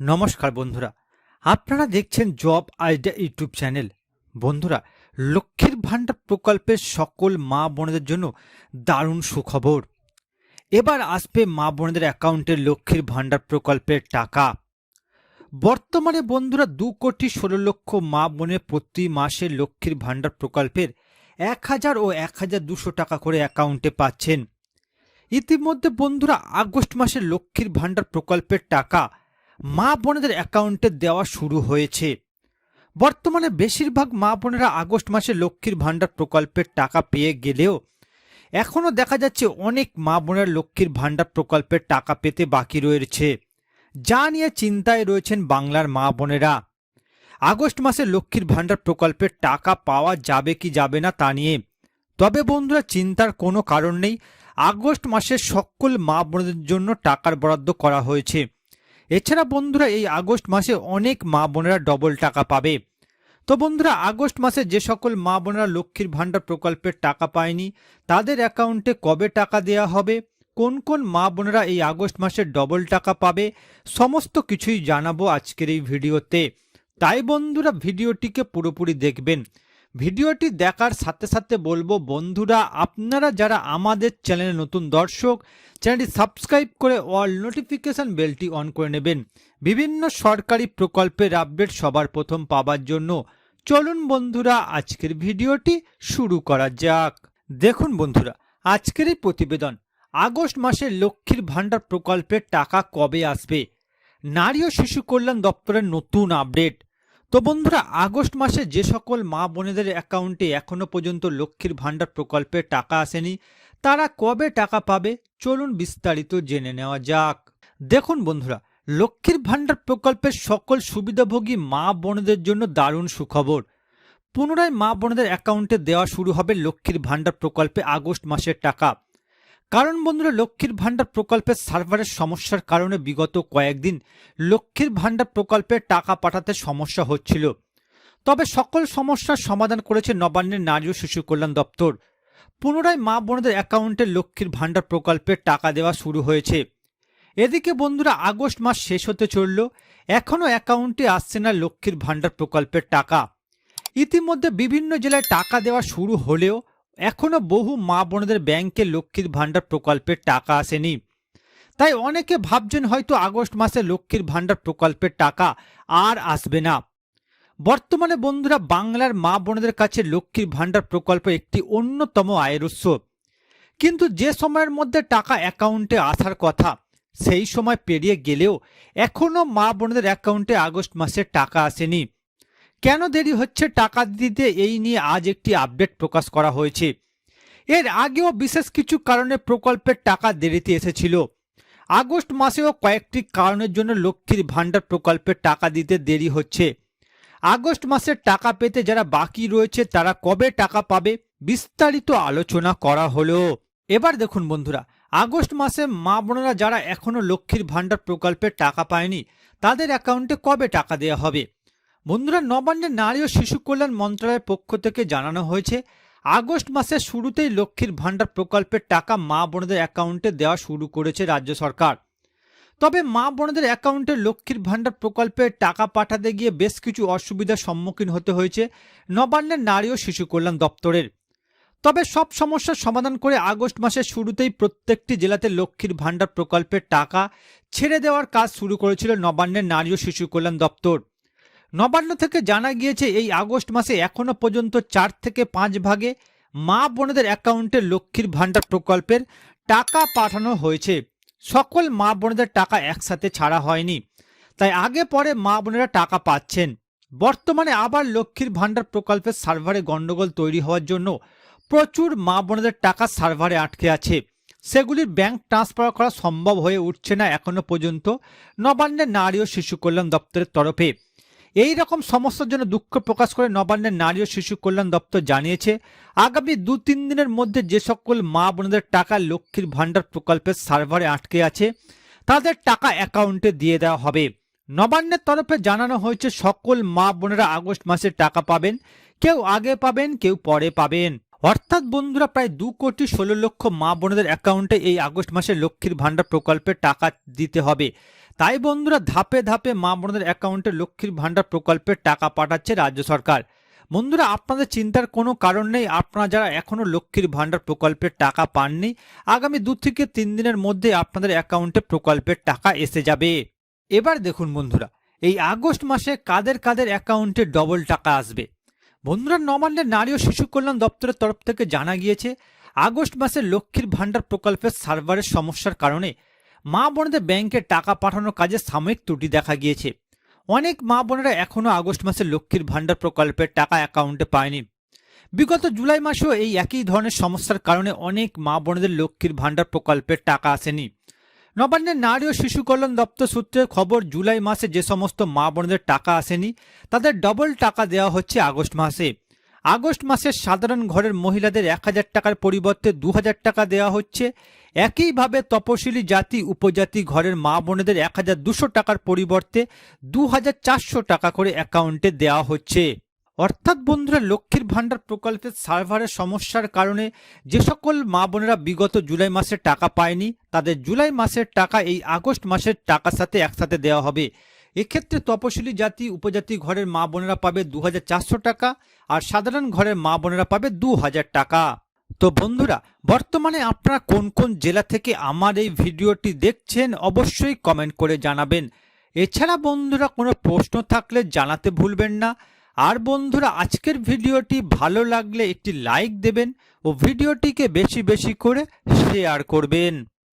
নমস্কার বন্ধুরা। আপনারা দেখছেন জব আইডিয়া ইউটিউব চ্যানেল। বন্ধুরা, লক্ষ্মীর ভাণ্ডার প্রকল্পের সকল মা বোনদের জন্য দারুণ সুখবর। এবার আসবে মা বোনেদের অ্যাকাউন্টে লক্ষ্মীর ভাণ্ডার প্রকল্পের টাকা। বর্তমানে বন্ধুরা, দু কোটি ষোলো লক্ষ মা বোনের প্রতি মাসে লক্ষ্মীর ভাণ্ডার প্রকল্পের এক হাজার ও এক হাজার দুশো টাকা করে অ্যাকাউন্টে পাচ্ছেন। ইতিমধ্যে বন্ধুরা, আগস্ট মাসে লক্ষ্মীর ভাণ্ডার প্রকল্পের টাকা মা বোনেদের অ্যাকাউন্টে দেওয়া শুরু হয়েছে। বর্তমানে বেশিরভাগ মা বোনেরা আগস্ট মাসে লক্ষ্মীর ভাণ্ডার প্রকল্পের টাকা পেয়ে গেলেও এখনও দেখা যাচ্ছে অনেক মা বোনের লক্ষ্মীর ভাণ্ডার প্রকল্পের টাকা পেতে বাকি রয়েছে। যা নিয়ে চিন্তায় রয়েছেন বাংলার মা বোনেরা। আগস্ট মাসে লক্ষ্মীর ভাণ্ডার প্রকল্পের টাকা পাওয়া যাবে কি যাবে না তা নিয়ে। তবে বন্ধুরা, চিন্তার কোনো কারণ নেই। আগস্ট মাসে সকল মা বোনদের জন্য টাকার বরাদ্দ করা হয়েছে। এছাড়া বন্ধুরা এই আগস্ট মাসে অনেক মা বোনেরা ডবল টাকা পাবে। তো বন্ধুরা, আগস্ট মাসে যে সকল মা বোনেরা লক্ষ্মীর ভাণ্ডার প্রকল্পের টাকা পায়নি, তাদের অ্যাকাউন্টে কবে টাকা দেওয়া হবে? কোন কোন মা বোনেরা এই আগস্ট মাসে ডবল টাকা পাবে? সমস্ত কিছুই জানাব আজকের এই ভিডিওতে। তাই বন্ধুরা, ভিডিওটিকে পুরোপুরি দেখবেন। ভিডিওটি দেখার সাথে সাথে বলব, বন্ধুরা, আপনারা যারা আমাদের চ্যানেলে নতুন দর্শক, চ্যানেলটি সাবস্ক্রাইব করে অল নোটিফিকেশন বেলটি অন করে নেবেন। বিভিন্ন সরকারি প্রকল্পের আপডেট সবার প্রথম পাবার জন্য। চলুন বন্ধুরা, আজকের ভিডিওটি শুরু করা যাক। দেখুন বন্ধুরা, আজকের এই প্রতিবেদন। আগস্ট মাসে লক্ষ্মীর ভাণ্ডার প্রকল্পের টাকা কবে আসবে? নারী ও শিশু কল্যাণ দপ্তরের নতুন আপডেট। তো বন্ধুরা, আগস্ট মাসে যে সকল মা বোনেদের অ্যাকাউন্টে এখনও পর্যন্ত লক্ষ্মীর ভাণ্ডার প্রকল্পে টাকা আসেনি, তারা কবে টাকা পাবে চলুন বিস্তারিত জেনে নেওয়া যাক। দেখুন বন্ধুরা, লক্ষ্মীর ভাণ্ডার প্রকল্পের সকল সুবিধাভোগী মা বোনেদের জন্য দারুণ সুখবর। পুনরায় মা বোনেদের অ্যাকাউন্টে দেওয়া শুরু হবে লক্ষ্মীর ভাণ্ডার প্রকল্পে আগস্ট মাসের টাকা। কারণ বন্ধুরা, লক্ষ্মীর ভাণ্ডার প্রকল্পের সার্ভারের সমস্যার কারণে বিগত কয়েকদিন লক্ষ্মীর ভাণ্ডার প্রকল্পের টাকা পাঠাতে সমস্যা হচ্ছিল। তবে সকল সমস্যার সমাধান করেছে নবান্নের নারী ও শিশু কল্যাণ দপ্তর। পুনরায় মা বোনদের অ্যাকাউন্টে লক্ষ্মীর ভাণ্ডার প্রকল্পের টাকা দেওয়া শুরু হয়েছে। এদিকে বন্ধুরা, আগস্ট মাস শেষ হতে চলল এখনও অ্যাকাউন্টে আসছে না লক্ষ্মীর ভাণ্ডার প্রকল্পের টাকা। ইতিমধ্যে বিভিন্ন জেলায় টাকা দেওয়া শুরু হলেও এখনও বহু মা বোনদের ব্যাংকে লক্ষ্মীর ভাণ্ডার প্রকল্পের টাকা আসেনি। তাই অনেকে ভাবছেন হয়তো আগস্ট মাসে লক্ষ্মীর ভাণ্ডার প্রকল্পের টাকা আর আসবে না। বর্তমানে বন্ধুরা বাংলার মা বোনদের কাছে লক্ষ্মীর ভাণ্ডার প্রকল্প একটি অন্যতম আয়ের উৎস। কিন্তু যে সময়ের মধ্যে টাকা অ্যাকাউন্টে আসার কথা, সেই সময় পেরিয়ে গেলেও এখনও মা বোনদের অ্যাকাউন্টে আগস্ট মাসে টাকা আসেনি। কেন দেরি হচ্ছে টাকা দিতে? এই নিয়ে আজ একটি আপডেট প্রকাশ করা হয়েছে। এর আগেও বিশেষ কিছু কারণে প্রকল্পের টাকা দেরিতে এসেছিল। আগস্ট মাসেও কয়েকটি কারণের জন্য লক্ষ্মীর ভাণ্ডার প্রকল্পের টাকা দিতে দেরি হচ্ছে। আগস্ট মাসের টাকা পেতে যারা বাকি রয়েছে, তারা কবে টাকা পাবে? বিস্তারিত আলোচনা করা হলো। এবার দেখুন বন্ধুরা, আগস্ট মাসে মা বোনেরা যারা এখনও লক্ষ্মীর ভাণ্ডার প্রকল্পের টাকা পায়নি, তাদের অ্যাকাউন্টে কবে টাকা দেওয়া হবে? বন্ধুরা নবান্নের নারী ও শিশু কল্যাণ মন্ত্রণালয়ের পক্ষ থেকে জানানো হয়েছে, আগস্ট মাসের শুরুতেই লক্ষ্মীর ভাণ্ডার প্রকল্পের টাকা মা বোনদের অ্যাকাউন্টে দেওয়া শুরু করেছে রাজ্য সরকার। তবে মা বোনদের অ্যাকাউন্টে লক্ষ্মীর ভাণ্ডার প্রকল্পে টাকা পাঠাতে গিয়ে বেশ কিছু অসুবিধার সম্মুখীন হতে হয়েছে নবান্নের নারী ও শিশু কল্যাণ দপ্তরের। তবে সব সমস্যার সমাধান করে আগস্ট মাসের শুরুতেই প্রত্যেকটি জেলাতে লক্ষ্মীর ভাণ্ডার প্রকল্পের টাকা ছেড়ে দেওয়ার কাজ শুরু করেছিল নবান্নের নারী ও শিশু কল্যাণ দপ্তর। নবান্ন থেকে জানা গিয়েছে এই আগস্ট মাসে এখনও পর্যন্ত চার থেকে পাঁচ ভাগে মা বোনেদের অ্যাকাউন্টে লক্ষ্মীর ভাণ্ডার প্রকল্পের টাকা পাঠানো হয়েছে। সকল মা বোনেদের টাকা একসাথে ছাড়া হয়নি। তাই আগে পরে মা বোনেরা টাকা পাচ্ছেন। বর্তমানে আবার লক্ষ্মীর ভাণ্ডার প্রকল্পের সার্ভারে গণ্ডগোল তৈরি হওয়ার জন্য প্রচুর মা বোনেদের টাকা সার্ভারে আটকে আছে। সেগুলির ব্যাংক ট্রান্সফার করা সম্ভব হয়ে উঠছে না এখনও পর্যন্ত। নবান্নের নারী ও শিশু কল্যাণ দপ্তরের তরফে। এই রকম সমস্যার জন্য দুঃখ প্রকাশ করে নবান্নের নারী ও শিশু কল্যাণ দপ্তর জানিয়েছে, আগামী দু তিন দিনের মধ্যে যে সকল মা বোনদের টাকা লক্ষ্মীর ভাণ্ডার প্রকল্পের সার্ভারে আটকে আছে, তাদের টাকা অ্যাকাউন্টে দিয়ে দেওয়া হবে। নবান্নের তরফে জানানো হয়েছে, সকল মা বোনেরা আগস্ট মাসে টাকা পাবেন, কেউ আগে পাবেন, কেউ পরে পাবেন। অর্থাৎ বন্ধুরা, প্রায় দু কোটি ষোলো লক্ষ মা বোনেদের অ্যাকাউন্টে এই আগস্ট মাসে লক্ষ্মীর ভাণ্ডার প্রকল্পে টাকা দিতে হবে। তাই বন্ধুরা ধাপে ধাপে মা বোনদের অ্যাকাউন্টে লক্ষ্মীর ভাণ্ডার প্রকল্পের টাকা পাঠাচ্ছে রাজ্য সরকার। বন্ধুরা, আপনাদের চিন্তার কোনো কারণ নেই। আপনারা যারা এখনও লক্ষ্মীর ভাণ্ডার প্রকল্পের টাকা পাননি, আগামী দু থেকে তিন দিনের মধ্যে আপনাদের অ্যাকাউন্টে প্রকল্পের টাকা এসে যাবে। এবার দেখুন বন্ধুরা, এই আগস্ট মাসে কাদের কাদের অ্যাকাউন্টে ডবল টাকা আসবে? বন্ধুরা, নবান্নের নারী ও শিশু কল্যাণ দপ্তরের তরফ থেকে জানা গিয়েছে, আগস্ট মাসে লক্ষ্মীর ভাণ্ডার প্রকল্পের সার্ভারের সমস্যার কারণে মা বোনদের ব্যাংকে টাকা পাঠানোর কাজে সাময়িক ত্রুটি দেখা গিয়েছে। অনেক মা বোনেরা এখনও আগস্ট মাসে লক্ষ্মীর ভাণ্ডার প্রকল্পের টাকা অ্যাকাউন্টে পায়নি। বিগত জুলাই মাসেও এই একই ধরনের সমস্যার কারণে অনেক মা বোনেদের লক্ষ্মীর ভাণ্ডার প্রকল্পের টাকা আসেনি। নবান্নের নারী ও শিশু কল্যাণ দপ্তর সূত্রে খবর, জুলাই মাসে যে সমস্ত মা বোনদের টাকা আসেনি, তাদের ডবল টাকা দেওয়া হচ্ছে আগস্ট মাসে। আগস্ট মাসের সাধারণ ঘরের মহিলাদের এক হাজার টাকার পরিবর্তে দু হাজার টাকা দেওয়া হচ্ছে। একইভাবে তপশিলি জাতি, উপজাতি ঘরের মা বোনেদের এক হাজার দুশো টাকার পরিবর্তে দু হাজার চারশো টাকা করে অ্যাকাউন্টে দেওয়া হচ্ছে। অর্থাৎ বন্ধুরা, লক্ষ্মীর ভাণ্ডার প্রকল্পের সার্ভারের সমস্যার কারণে যে সকল মা বোনেরা বিগত জুলাই মাসে টাকা পায়নি, তাদের জুলাই মাসের টাকা এই আগস্ট মাসের টাকার সাথে একসাথে দেওয়া হবে। এক্ষেত্রে তপশিলি জাতি, উপজাতি ঘরের মা বোনেরা পাবে দু হাজার চারশো টাকা আর সাধারণ ঘরের মা বোনেরা পাবে দু হাজার টাকা। তো বন্ধুরা, বর্তমানে আপনারা কোন কোন জেলা থেকে আমার এই ভিডিওটি দেখছেন অবশ্যই কমেন্ট করে জানাবেন। এছাড়া বন্ধুরা, কোনো প্রশ্ন থাকলে জানাতে ভুলবেন না। আর বন্ধুরা, আজকের ভিডিওটি ভালো লাগলে একটি লাইক দেবেন ও ভিডিওটিকে বেশি বেশি করে শেয়ার করবেন।